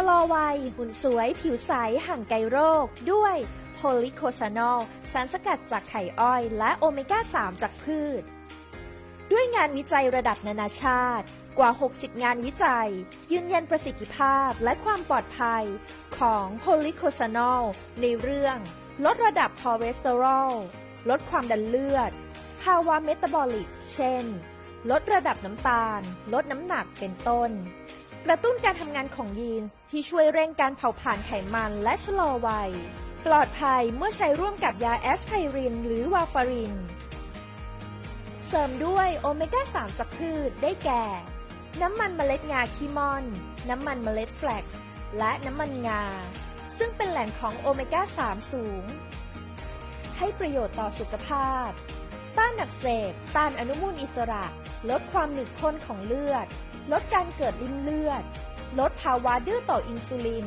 ะลอวัย หุ่นสวย ผิวใส ห่างไกลโรค ด้วยโพลิโคซานอล สารสกัดจากไข่อ้อย และโอเมก้า 3 จากพืช ด้วยงานวิจัยระดับนานาชาติ กว่า 60 งานวิจัย ยืนยันประสิทธิภาพและความปลอดภัย ของโพลิโคซานอล ในเรื่อง ลดระดับคอเลสเตอรอล ลดความดันเลือด ภาวะเมตาบอลิก เช่น ลดระดับน้ำตาล ลดน้ำหนักเป็นต้น กระตุ้นการทำงานของยีนที่ช่วยเร่งการเผาผลาญไขมันและชะลอวัย ปลอดภัยเมื่อใช้ร่วมกับยาแอสไพริน หรือวาฟาริน เสริมด้วยโอเมก้า 3 จากพืชได้แก่ น้ำมันเมล็ดงาคีมอน น้ำมันเมล็ดแฟลกซ์และน้ำมันงา ซึ่งเป็นแหล่งของโอเมก้า 3 สูง ให้ประโยชน์ต่อสุขภาพ ต้านอักเสบต้านอนุมูลอิสระ ลดความหนืดข้นของเลือด ลดการเกิดริ่มเลือด ลดภาวะดื้อต่ออินซูลิน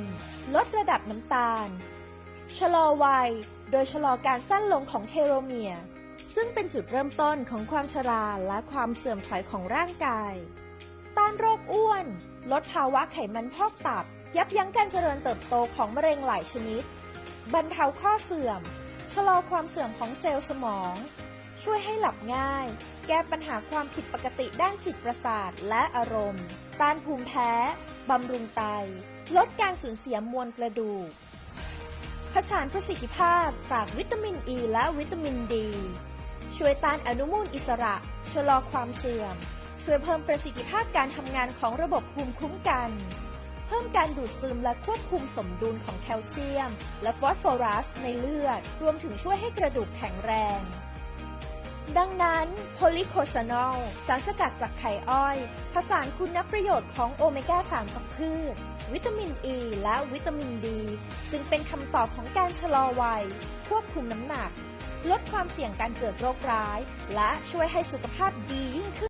ลดระดับน้ำตาล ชะลอวัย โดยชะลอการสั้นลงของเทโลเมียร์ซึ่งเป็นจุดเริ่มต้นของความชราและความเสื่อมถอยของร่างกาย ต้านโรคอ้วน ลดภาวะไขมันพอกตับ ยับยั้งการเจริญเติบโตของมะเร็งหลายชนิด บรรเทาข้อเสื่อม ชะลอความเสื่อมของเซลล์สมอง ช่วยให้หลับง่าย แก้ปัญหาความผิดปกติด้านจิตประสาทและอารมณ์ ต้านภูมิแพ้ บำรุงไต ลดการสูญเสียมวลกระดูก ผสานประสิทธิภาพจากวิตามินอ e ีและวิตามินดี ช่วยต้านอนุมูลอิสระ ชะลอความเสื่อม ช่วยเพิ่มประสิทธิภาพการทำงานของระบบภูมิคุ้มกัน เพิ่มการดูดซึมและควบคุมสมดุลของแคลเซียม และฟอสฟอรัสในเลือด รวมถึงช่วยให้กระดูกแข็งแรง ดังนั้นโพลิโคซานอลสารสกัดจากไข่อ้อยผสานคุณประโยชน์ของโอเมก้า 3 จากพืช วิตามินอ e ีและวิตามินดี จึงเป็นคำตอบของการชะลอวัย ควบคุมน้ำหนัก ลดความเสี่ยงการเกิดโรคร้าย และช่วยให้สุขภาพดียิ่งขึ้น